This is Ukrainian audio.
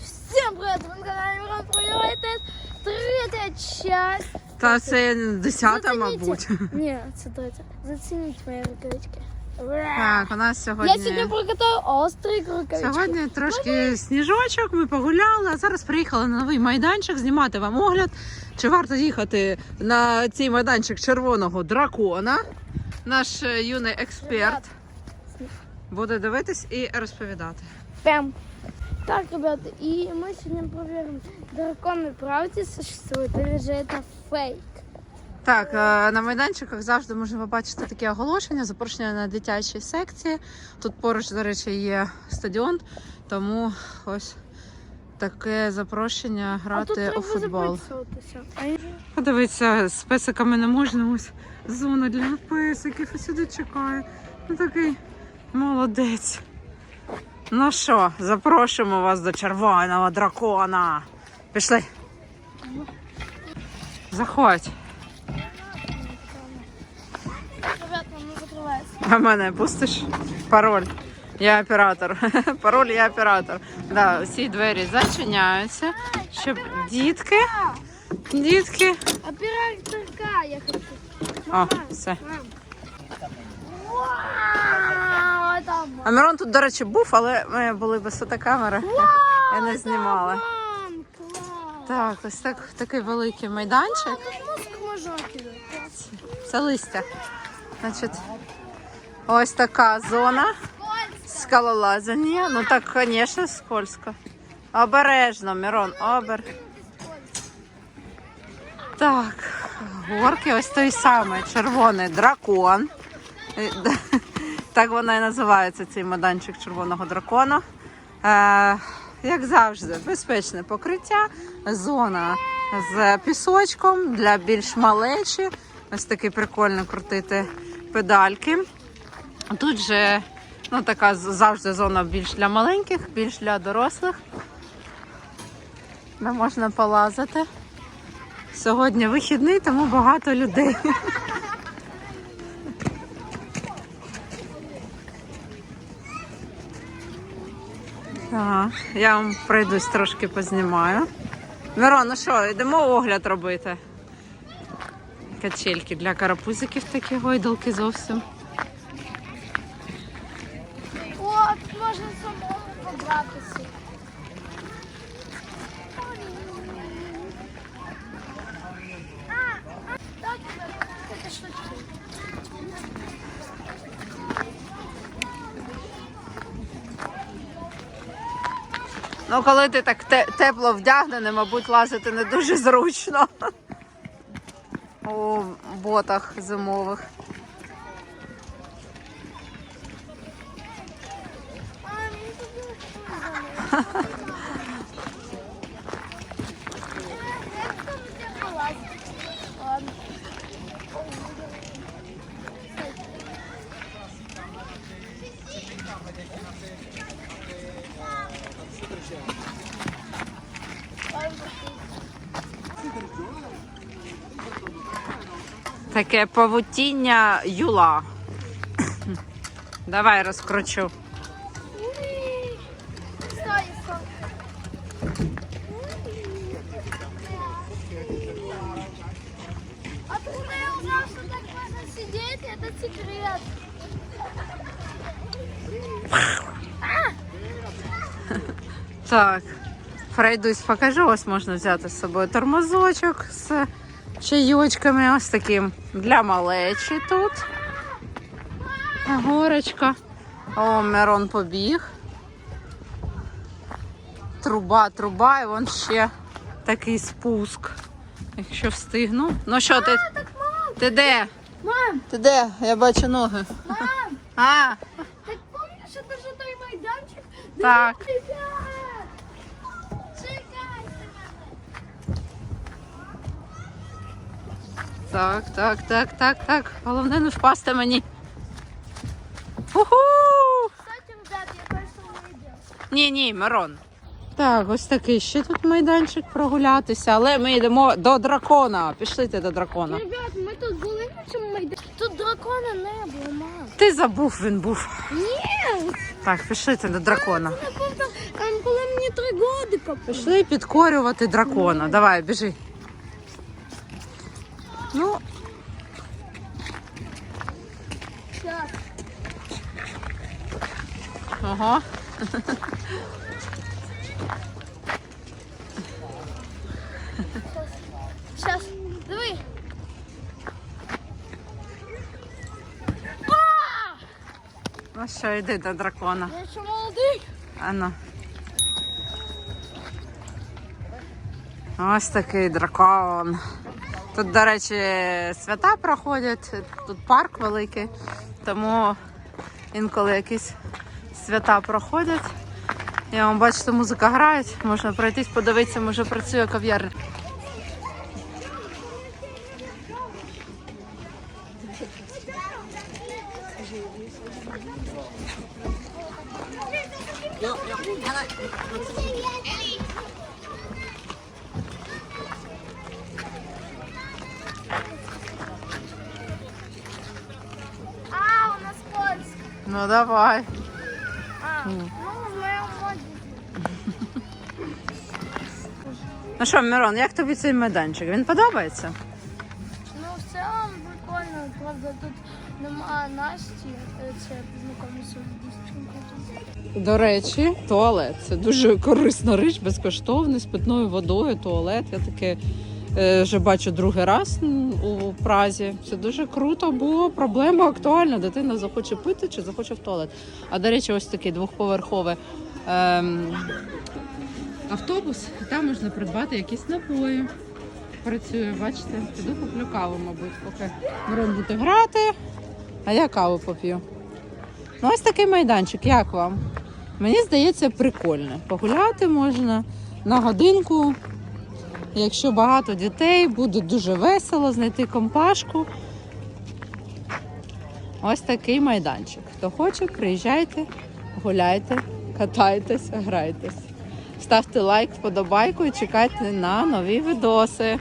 Всем привет, вы на канале Мирон Привет, третья часть. Та це десята, Зацініть. мабуть. Ні, це третя. Зацініть мої рукавички. Так, у нас Я сьогодні. сьогодні приготував острі рукавички. Сьогодні трошки сніжочок, ми погуляли, а зараз приїхали на новий майданчик знімати вам огляд. Чи варто їхати на цей майданчик червоного дракона? Наш е, юний експерт буде дивитись і розповідати. Прям. Так, ребята, и мы сегодня проверим, драконы правда существуют или же это фейк. Так, е, на майданчиках завжди можна побачити такі оголошення, запрошення на дитячі секції. Тут поруч, до речі, є стадіон, тому ось таке запрошення а тут грати треба у футбол. записуватися. А я- Подивіться, з песиками не можна. Ось зона для песиків. І сюди чекає. Ну такий молодець. Ну що, запрошуємо вас до червоного дракона. Пішли. Заходь. А мене пустиш? Пароль. Я оператор. Пароль я оператор. Да, всі двері зачиняються, щоб дітки. Дітки. Операторка, я хочу. О, все. А Мирон тут, до речі, був, але ми були без фотокамери. Я не знімала. Так, ось так, такий великий майданчик. Кидати. Це листя. Значить, ось така зона. Скалолазання. Ну так, звісно, скользко. Обережно, Мирон, обер. Так, горки, ось той самий червоний дракон. Так вона і називається цей майданчик червоного дракона. Е, як завжди, безпечне покриття, зона з пісочком для більш малечі. Ось такий прикольно крутити педальки. Тут же ну, така завжди зона більш для маленьких, більш для дорослих. Де можна полазити. Сьогодні вихідний, тому багато людей. Так, я вам пройдусь трошки познімаю. Мирон, ну що, йдемо огляд робити. Качельки для карапузиків такі гойдалки зовсім. О, тут можна самому побратися. А, а, так, це штучки. Ну, коли ти так те- тепло вдягнений, мабуть, лазити не дуже зручно. У ботах зимових. А, мені тут дуже холодно. Як там у тебе халат? Ладно. Таке павутіння юла. Давай розкручу. Стой, так пройдусь, покажу. Ось можна взяти з собою тормозочок з чайочками. Ось таким для малечі тут. Горочка. О, Мирон побіг. Труба, труба, і вон ще такий спуск. Якщо встигну. Ну що, ти, Так, мам, ти де? мам, Ти де? Я бачу ноги. мам, А, так помнишь, это же той майданчик? Так. Да, ребят! Чекайте мене. Так, так, так, так, так. Головне не впасти мені. Уху! Ні, ні, Мирон. Так, ось такий ще тут майданчик прогулятися, але ми йдемо до дракона. Пішлите до дракона. Ребят, ми тут були на цьому майданчику. тут дракона не було, мам. Ти забув, він був. Ні, Так, пішли це до дракона. це там, коли мені три годика. Пішли підкорювати дракона. Давай, біжи. Ну, ого. Щас, диви. Ну що, йди до дракона. Я ще молодий. Ану. Ось такий дракон. Тут, до речі, свята проходять, тут парк великий, тому інколи якісь свята проходять. Я вам бачите, музика грає, можна пройтись, подивитися, може працює кав'ярня. А, у нас польська. Ну давай. А, ну, в моєму. Ну що, Мирон, як тобі цей майданчик? Він подобається? Ну, в цілому прикольно, правда, тут немає Насті, е, це познайомився з дівчинкою. До речі, туалет це дуже корисна річ, безкоштовний з питною водою. Туалет. Я таке вже бачу другий раз у Празі. Це дуже круто, бо проблема актуальна. Дитина захоче пити чи захоче в туалет. А до речі, ось такий двохповерховий ем, автобус. Там можна придбати якісь напої. Працює, бачите, піду куплю каву, мабуть, поки Мирон буде грати, а я каву поп'ю. Ну, ось такий майданчик, як вам? Мені здається, прикольно. Погуляти можна на годинку. Якщо багато дітей, буде дуже весело знайти компашку. Ось такий майданчик. Хто хоче, приїжджайте, гуляйте, катайтесь, грайтесь. Ставте лайк, вподобайку і чекайте на нові відоси.